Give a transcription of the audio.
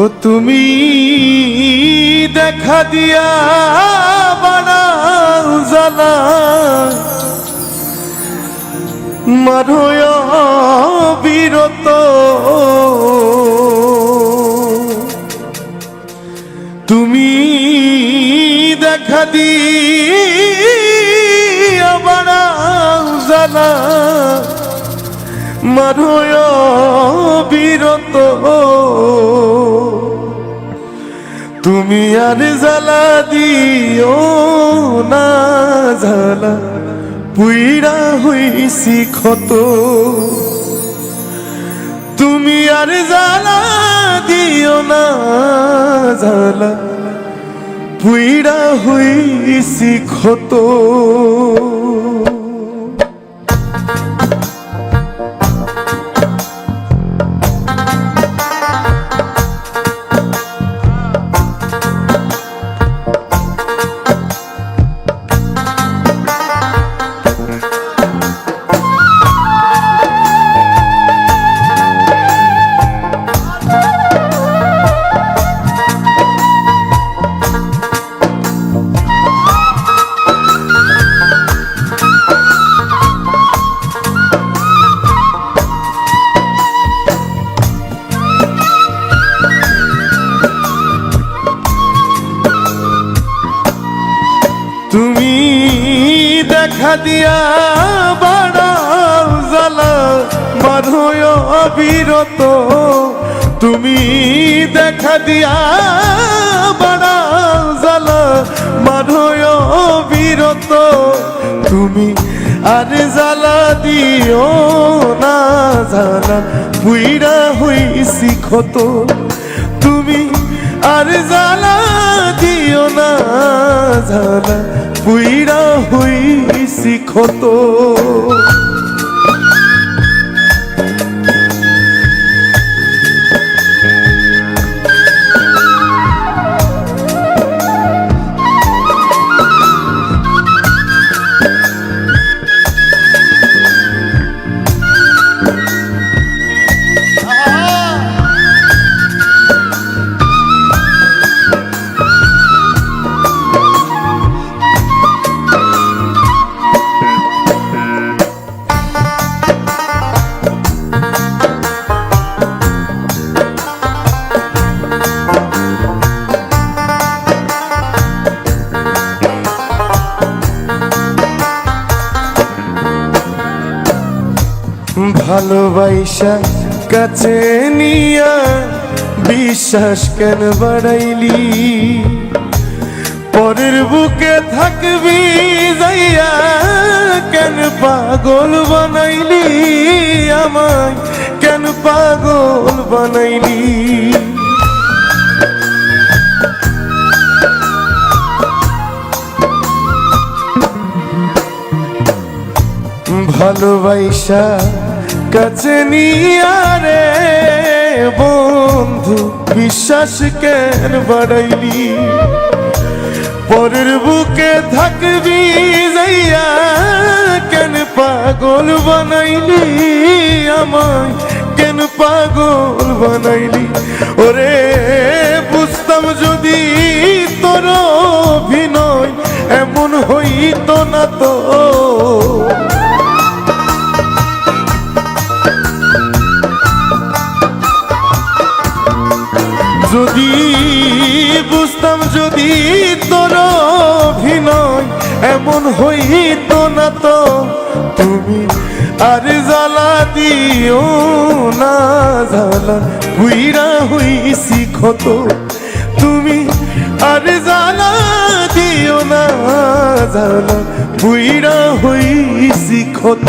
ও তুমি দেখা দিয়া বাড়াও জানা মারয় তুমি দেখা দি মারয় বিরত। তুমি আর জ্বালা দিও না, জ্বালা। পুইরা হইছি ক্ষত। তুমি আর জ্বালা দিও না, জ্বালা। পুইরা হইছি ক্ষত। দেখা দিয়া বাড়াও জ্বালা মারয় অবিরত। তুমি দেখা দিয়া বাড়াও জ্বালা মারয় অবিরত। তুমি আর জ্বালা দিও না, জ্বালা পুইরা হইছি ক্ষত। তুমি আর জ্বালা দিও না, জ্বালা হইছি ভালোবাসা কাছে নিয়া বিশ্বাস কেন বাড়াইলি? পরের বুকে থাকবি যাইয়া কেন পাগল বানাইলি আমায়? কেন পাগল বানাইলি? ভালোবাসা কাছে নিয়ারে বন্ধু, বিশ্বাস কেন বাড়াইলি? পরের বুকে থাকবি যাইয়া, কেন পাগল বানাইলি আমায়? কেন পাগল বানাইলি? ওরে, বুঝতাম যদি তোর অভিনয় এমন হইতো না তো। যদি বুঝতাম যদি তোর অভিনয় এমন হইতো না তো, তুমি আর জ্বালা দিও না, জ্বালা হুইরা হইছি ক্ষত। তুমি আর জ্বালা দিও না, জ্বালা হুইরা হইছি ক্ষত।